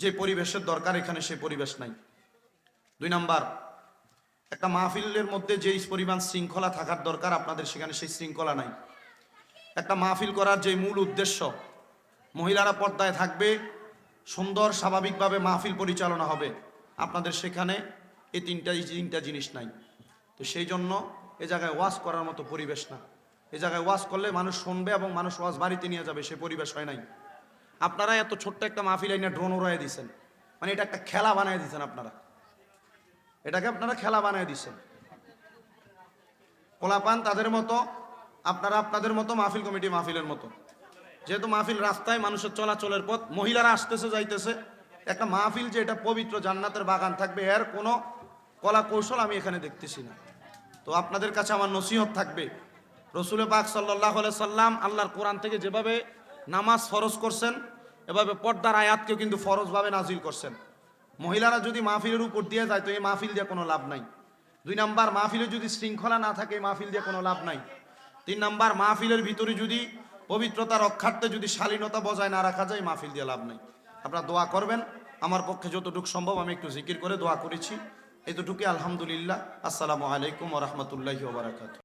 যে পরিবেশের দরকার এখানে সেই পরিবেশ নাই। দুই নাম্বার, একটা মাহফিলের মধ্যে যেই পরিমাণ শৃঙ্খলা থাকার দরকার আপনাদের সেখানে, সেই শৃঙ্খলা নাই। একটা মাহফিল করার যে মূল উদ্দেশ্য, মহিলারা পর্দায় থাকবে, সুন্দর, স্বাভাবিকভাবে মাহফিল পরিচালনা হবে। আপনাদের সেখানে এই তিনটা তিনটা জিনিস নাই। তো সেই জন্য এ জায়গায় ওয়াজ করার মতো পরিবেশ না। এ জায়গায় ওয়াজ করলে মানুষ শুনবে এবং মানুষ ওয়াজ বাড়িতে নিয়ে যাবে, সে পরিবেশ হয় নাই। আপনারা এত ছোট্ট একটা মাহফিল আইনা ড্রোন উড়াই দিচ্ছেন মানে এটা একটা খেলা বানিয়ে দিচ্ছেন আপনারা। এটাকে আপনারা খেলা বানিয়ে দিচ্ছেন কোলাপান তাদের মতো, আপনারা আপনাদের মতো মাহফিল কমিটি মাহফিলের মতো। যেহেতু মাহফিল রাস্তায় মানুষের চলাচলের পথ, মহিলারা আসতেছে, যাইতেছে, একটা মাহফিল যে এটা পবিত্র জান্নাতের বাগান থাকবে, এর কোনো কলা কৌশল আমি এখানে দেখতেছি না। তো আপনাদের কাছে আমার নসিহত থাকবে, রসুল পাক সাল্লাহ সাল্লাম আল্লাহর কোরআন থেকে যেভাবে নামাজ ফরজ করছেন, এভাবে পর্দার আয়াতকেও কিন্তু ফরজভাবে নাজিল করছেন। মহিলারা যদি মাহফিলের উপর দিয়ে যায়, তো এই মাহফিল দিয়ে কোনো লাভ নাই। দুই নাম্বার, মাহফিলে যদি শৃঙ্খলা না থাকে, এই মাহফিল দিয়ে কোনো লাভ নাই। তিন নাম্বার, মাহফিলের ভিতরে যদি পবিত্রতা রক্ষার্থে যদি শালীনতা বজায় না রাখা যায় মাহফিল দিয়ে লাভ নাই। আপনারা দোয়া করবেন। আমার পক্ষে যতটুকু সম্ভব, আমি একটু জিকির করে দোয়া করেছি। এতটুকুই আলহামদুলিল্লাহ। আসসালামু আলাইকুম রহমতুল্লাহি ওবরাকাত